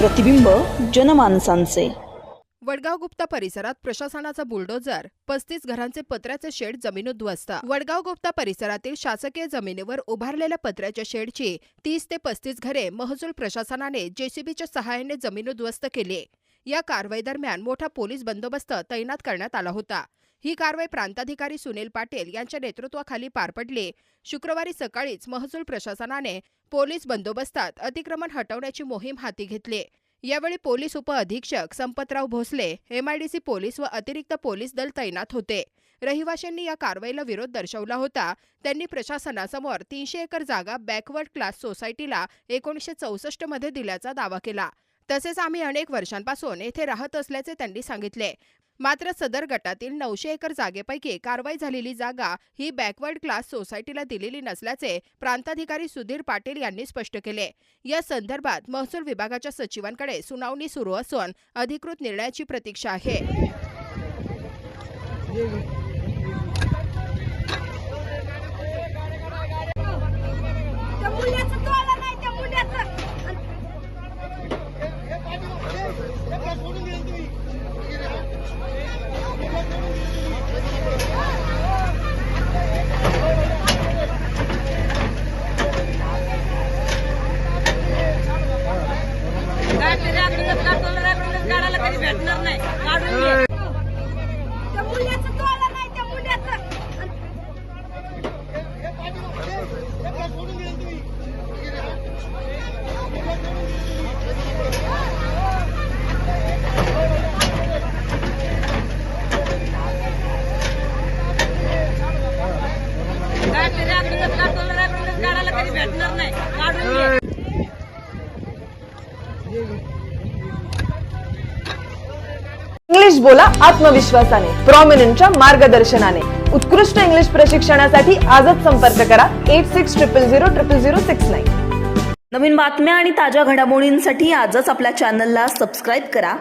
प्रतिबिंब जनमानसांचे. वडगाव गुप्ता परिसरात प्रशासनाचा बुलडोजर पस्तीस घरांचे पत्र्याचे शेड जमीन उद्ध्वस्त वडगाव गुप्ता परिसरातील शासकीय जमिनीवर उभारलेल्या पत्र्याच्या शेडची तीस ते पस्तीस घरे महसूल प्रशासनाने जेसीबीच्या सहाय्याने जमीन उद्ध्वस्त केली. या कारवाई दरम्यान मोठा पोलीस बंदोबस्त तैनात करण्यात आला होता. ही कारवाई प्रांताधिकारी सुनील पाटील यांच्या नेतृत्वाखाली पार पडली. शुक्रवारी सकाळीच महसूल प्रशासनाने पोलीस बंदोबस्तात अतिक्रमण हटवण्याची मोहीम हाती घेतली. यावेळी पोलीस उपअधीक्षक संपतराव भोसले एमआयडीसी पोलीस व अतिरिक्त पोलीस दल तैनात होते. रहिवाशांनी या कारवाईला विरोध दर्शवला होता. त्यांनी प्रशासनासमोर तीनशे एकर जागा बॅकवर्ड क्लास सोसायटीला एकोणीसशे चौसष्टमध्ये दिल्याचा दावा केला. तसेच आम्ही अनेक वर्षांपासून येथे राहत असल्याचे त्यांनी सांगितले. मात्र सदर गटातील नऊशे एकर जागेपैकी कारवाई झालेली जागा ही बॅकवर्ड क्लास सोसायटीला दिलेली नसल्याचे प्रांताधिकारी सुधीर पाटील यांनी स्पष्ट केले. या संदर्भात महसूल विभागाच्या सचिवांकडे सुनावणी सुरू असून अधिकृत निर्णयाची प्रतीक्षा आहे. रॅपरच काढायला कधी भेटणार नाही. काढून घे. त्या मुल्याचं तोडलं नाही त्या काढले काढतो काढायला कधी भेटणार नाही. काढून घे. इंग्लिश बोला आत्मविश्वासाने प्रॉमिनंटच्या मार्गदर्शनाने. उत्कृष्ट इंग्लिश प्रशिक्षणासाठी आजच संपर्क करा eight six triple zero triple zero six nine नवीन बातम्या आणि ताज्या घडामोडींसाठी आजच आपल्या चॅनलला सबस्क्राईब करा.